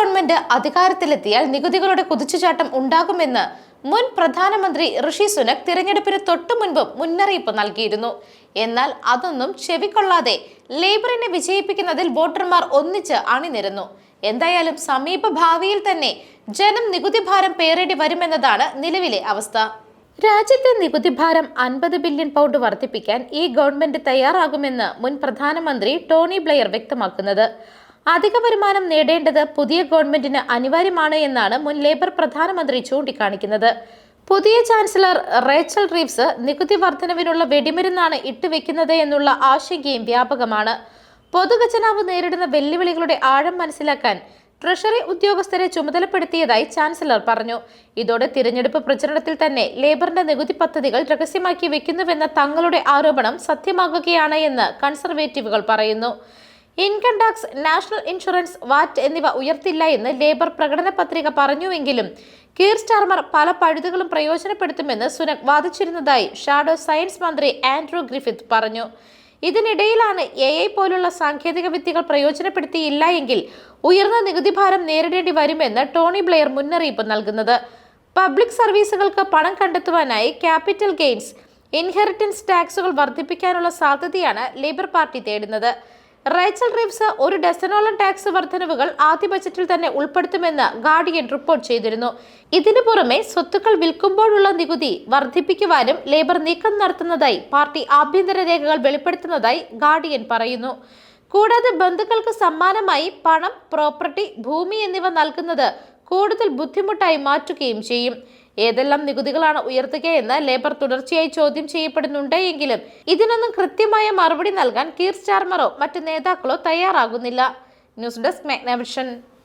Government അധികാരത്തിലെത്തിയാൽ നികുതികളുടെ കുതിച്ചുചാട്ടം ഉണ്ടാകുമെന്ന് മുൻ പ്രധാനമന്ത്രി ഋഷി സുനക് തിരഞ്ഞെടുപ്പിന് തൊട്ടു മുൻപ് മുന്നറിയിപ്പ് നൽകിയിരുന്നു. എന്നാൽ അതൊന്നും ചെവിക്കൊള്ളാതെ ലേബറിനെ വിജയിപ്പിക്കുന്നതിൽ വോട്ടർമാർ ഒന്നിച്ച് അണിനിരന്നു. എന്തായാലും സമീപ ഭാവിയിൽ തന്നെ ജനം നികുതി ഭാരം പേറേണ്ടി വരുമെന്നതാണ് നിലവിലെ അവസ്ഥ. രാജ്യത്തെ നികുതി ഭാരം അൻപത് ബില്യൺ പൗണ്ട് വർദ്ധിപ്പിക്കാൻ ഈ ഗവൺമെന്റ് തയ്യാറാകുമെന്ന് മുൻ പ്രധാനമന്ത്രി ടോണി ബ്ലെയർ വ്യക്തമാക്കുന്നത്. അധിക വരുമാനം നേടേണ്ടത് പുതിയ ഗവൺമെന്റിന് അനിവാര്യമാണ് എന്നാണ് മുൻ ലേബർ പ്രധാനമന്ത്രി ചൂണ്ടിക്കാണിക്കുന്നത്. പുതിയ ചാൻസലർ റേച്ചൽ റീവ്സ് നികുതി വർധനവിനുള്ള വെടിമരുന്നാണ് ഇട്ടുവെക്കുന്നത് എന്നുള്ള ആശങ്കയും വ്യാപകമാണ്. പൊതുഖജനാവ് നേരിടുന്ന വെല്ലുവിളികളുടെ ആഴം മനസ്സിലാക്കാൻ ട്രഷറി ഉദ്യോഗസ്ഥരെ ചുമതലപ്പെടുത്തിയതായി ചാൻസലർ പറഞ്ഞു. ഇതോടെ തിരഞ്ഞെടുപ്പ് പ്രചരണത്തിൽ തന്നെ ലേബറിന്റെ നികുതി പദ്ധതികൾ രഹസ്യമാക്കി വെക്കുന്നുവെന്ന തങ്ങളുടെ ആരോപണം സത്യമാകുകയാണ് എന്ന് കൺസർവേറ്റീവുകൾ പറയുന്നു. Income tax national insurance VAT എന്നിവ ഉയർത്തില്ല എന്ന് ലേബർ പ്രകടന പത്രിക പറഞ്ഞുവെങ്കിലും കീർ സ്റ്റാർമർ പല പഴുതുകളും പ്രയോജനപ്പെടുത്തുമെന്ന് സുനക് വാദിച്ചിരുന്നതായി ഷാഡോ സയൻസ് മന്ത്രി ആൻഡ്രൂ ഗ്രിഫിത്ത് പറഞ്ഞു. ഇതിനിടയിലാണ് എ ഐ പോലുള്ള സാങ്കേതിക വിദ്യകൾ പ്രയോജനപ്പെടുത്തിയില്ല എങ്കിൽ ഉയർന്ന നികുതി ഭാരം നേരിടേണ്ടി വരുമെന്ന് ടോണി ബ്ലെയർ മുന്നറിയിപ്പ് നൽകുന്നത്. പബ്ലിക് സർവീസുകൾക്ക് പണം കണ്ടെത്തുവാനായി ക്യാപിറ്റൽ ഗെയിൻസ് ഇൻഹെറിറ്റൻസ് ടാക്സുകൾ വർദ്ധിപ്പിക്കാനുള്ള സാധ്യതയാണ് ലേബർ പാർട്ടി തേടുന്നത്. റേച്ചൽ റീവ്സ് ഒരു ഡസനോളം ടാക്സ് വർധനവുകൾ ആദ്യ ബജറ്റിൽ തന്നെ ഉൾപ്പെടുത്തുമെന്ന് ഗാർഡിയൻ റിപ്പോർട്ട് ചെയ്തിരുന്നു. ഇതിനു പുറമെ സ്വത്തുക്കൾ വിൽക്കുമ്പോഴുള്ള നികുതി വർദ്ധിപ്പിക്കുവാനും ലേബർ നീക്കം നടത്തുന്നതായി പാർട്ടി ആഭ്യന്തര രേഖകൾ വെളിപ്പെടുത്തുന്നതായി ഗാർഡിയൻ പറയുന്നു. കൂടാതെ ബന്ധുക്കൾക്ക് സമ്മാനമായി പണം പ്രോപ്പർട്ടി ഭൂമി എന്നിവ നൽകുന്നത് കൂടുതൽ ബുദ്ധിമുട്ടായി മാറ്റുകയും ചെയ്യും. ഏതെല്ലാം നികുതികളാണ് ഉയർത്തുകയെന്ന് ലേബർ തുടർച്ചയായി ചോദ്യം ചെയ്യപ്പെടുന്നുണ്ട് എങ്കിലും ഇതിനൊന്നും കൃത്യമായ മറുപടി നൽകാൻ കീർ സ്റ്റാർമറോ മറ്റ് നേതാക്കളോ തയ്യാറാകുന്നില്ല. News desk Magnavision.